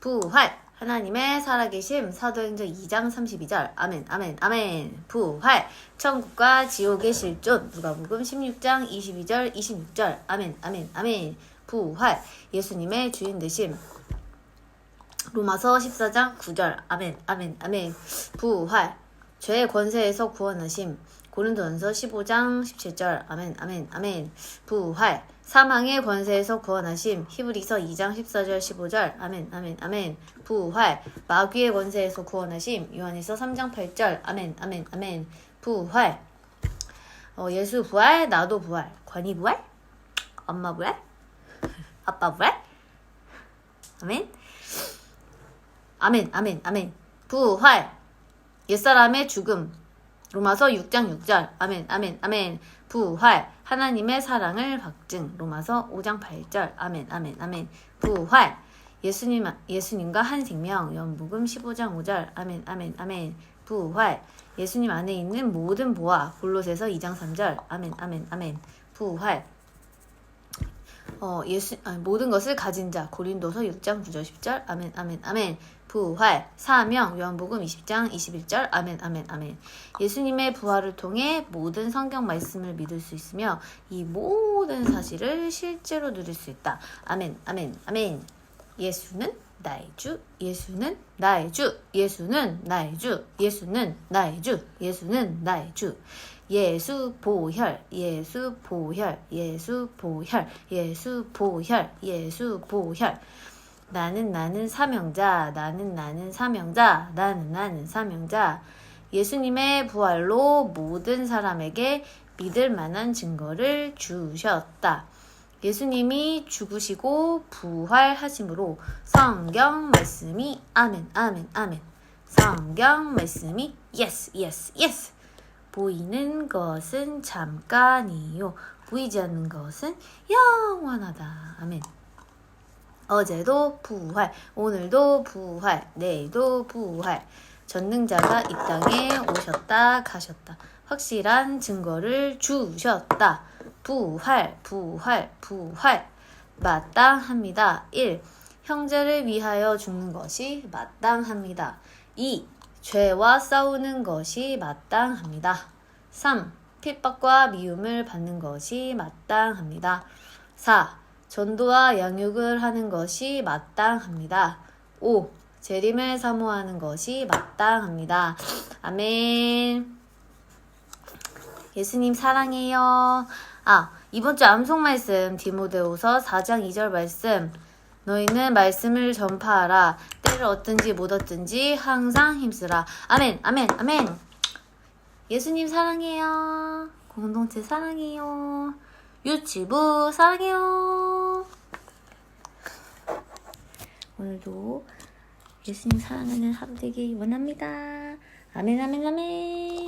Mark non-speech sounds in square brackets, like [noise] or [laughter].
부활. 하나님의 살아계심 사도행전 2장 32절. 아멘 아멘 아멘. 부활. 천국과 지옥의 실존. 누가복음 16장 22절 26절. 아멘 아멘 아멘. 부활. 예수님의 주인 되심. 로마서 14장 9절. 아멘 아멘 아멘. 부활. 죄의 권세에서 구원하심 고린도전서 15장 17절. 아멘 아멘 아멘. 부활. 사망의 권세에서 구원하심. 히브리서 2장 14절 15절. 아멘 아멘 아멘. 부활. 마귀의 권세에서 구원하심. 요한에서 3장 8절. 아멘 아멘 아멘. 부활. 어, 예수 부활 나도 부활. 관이 부활? 엄마 부활? [laughs] 아빠 부활? 아멘. 아멘 아멘 아멘. 부활. 옛사람의 죽음 로마서 6장 6절. 아멘 아멘 아멘. 부활. 하나님의 사랑을 박증. 로마서 5장 8절. 아멘 아멘 아멘. 부활. 예수님 예수님과 한 생명. 연복음 15장 5절. 아멘 아멘 아멘. 부활. 예수님 안에 있는 모든 보아. 골로새서 2장 3절. 아멘 아멘 아멘. 부활 어, 예수, 아니, 모든 것을 가진 자 고린도서 6장 9절 10절 아멘 아멘 아멘. 부활 사명 요한복음 20장 21절 아멘 아멘 아멘. 예수님의 부활을 통해 모든 성경 말씀을 믿을 수 있으며 이 모든 사실을 실제로 누릴 수 있다. 아멘 아멘 아멘 예수는 나의 주 예수는 나의 주 예수는 나의 주 예수는 나의 주 예수는 나의 주. 예수 보혈 예수 보혈 예수 보혈 예수 보혈 예수 보혈. 나는 나는 사명자 나는 나는 사명자 나는 나는 사명자. 예수님의 부활로 모든 사람에게 믿을 만한 증거를 주셨다. 예수님이 죽으시고 부활하심으로 성경 말씀이 아멘 아멘 아멘. 성경 말씀이 예스 예스 예스 보이는 것은 잠깐이요. 보이지 않는 것은 영원하다. 아멘. 어제도 부활 오늘도 부활 내일도 부활. 전능자가 이 땅에 오셨다 가셨다. 확실한 증거를 주셨다 부활 부활 부활 마땅합니다 1. 형제를 위하여 죽는 것이 마땅합니다 2. 죄와 싸우는 것이 마땅합니다. 3. 핍박과 미움을 받는 것이 마땅합니다. 4. 전도와 양육을 하는 것이 마땅합니다. 5. 재림을 사모하는 것이 마땅합니다. 아멘. 예수님 사랑해요. 아, 이번 주 암송 말씀 디모데후서 4장 2절 말씀. 너희는 말씀을 전파하라. 때를 얻든지 못 얻든지 항상 힘쓰라. 아멘, 아멘, 아멘. 예수님 사랑해요. 공동체 사랑해요. 유치부 사랑해요. 오늘도 예수님 사랑하는 하루 되길 원합니다. 아멘, 아멘, 아멘.